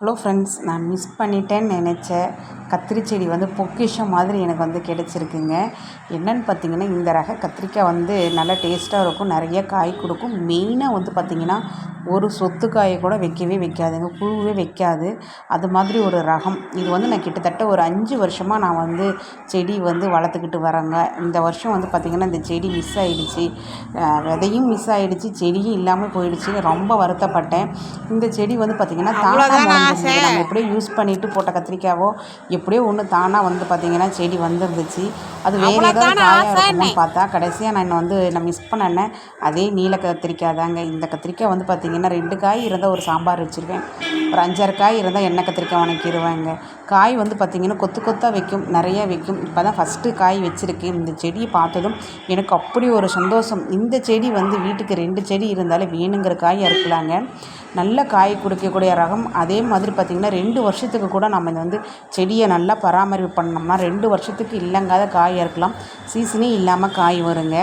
Hello friends நான் miss பண்ணிட்டேன்னு நினச்ச கத்திரி செடி வந்து பொக்கிஷம் மாதிரி எனக்கு வந்து கிடச்சிருக்குங்க. என்னென்னு பார்த்தீங்கன்னா இந்த ரக கத்திரிக்காய் வந்து நல்லா டேஸ்ட்டாக இருக்கும். நிறைய காய் கொடுக்கும். மெயினாக வந்து பார்த்திங்கன்னா ஒரு சொத்து காயை கூட வைக்கவே வைக்காதுங்க புழுவே வைக்காது. அது மாதிரி ஒரு ரகம். இது வந்து நான் கிட்டத்தட்ட ஒரு அஞ்சு வருஷமாக நான் வந்து செடி வந்து வளர்த்துக்கிட்டு வரேங்க. இந்த வருஷம் வந்து பார்த்திங்கன்னா இந்த செடி மிஸ் ஆகிடுச்சி விதையும் மிஸ் ஆகிடுச்சி செடியும் இல்லாமல் போயிடுச்சு ரொம்ப வருத்தப்பட்டேன். இந்த செடி வந்து பார்த்திங்கன்னா தானாக நம்ம எப்படியோ யூஸ் பண்ணிட்டு போட்ட கத்திரிக்காவோ எப்படியோ ஒன்று தானாக வந்து பார்த்திங்கன்னா செடி வந்துருந்துச்சு. அது வேறு ஏதாவது காயாக இருக்குமோன்னு பார்த்தா கடைசியாக நான் வந்து நான் மிஸ் பண்ணேன் அதே நீல கத்திரிக்காய் தாங்க இந்த கத்திரிக்காய் வந்து பார்த்திங்கன்னா ரெண்டு காய் இருந்தால் ஒரு சாம்பார் வச்சுருவேன் ஒரு அஞ்சாறு காய் இருந்தால் எண்ணெய் கத்திரிக்காய் வணக்கிடுவேங்க காய் வந்து பார்த்திங்கன்னா கொத்து கொத்தாக வைக்கும் நிறையா வைக்கும். இப்போ தான் ஃபஸ்ட்டு காய் வச்சுருக்கேன். இந்த செடியை பார்த்ததும் எனக்கு அப்படி ஒரு சந்தோஷம். இந்த செடி வந்து வீட்டுக்கு ரெண்டு செடி இருந்தாலே வேணுங்கிற காய் அறுக்கலாங்க நல்ல காய் கொடுக்கக்கூடிய ரகம் அதே மாதிரி பார்த்திங்கன்னா ரெண்டு வருஷத்துக்கு கூட நம்ம இந்த வந்து செடியை நல்லா பராமரிப்பு பண்ணோம்னா ரெண்டு வருஷத்துக்கு இல்லைங்காத காய் இருக்கலாம். சீசனே இல்லாமல் காய் வருங்க.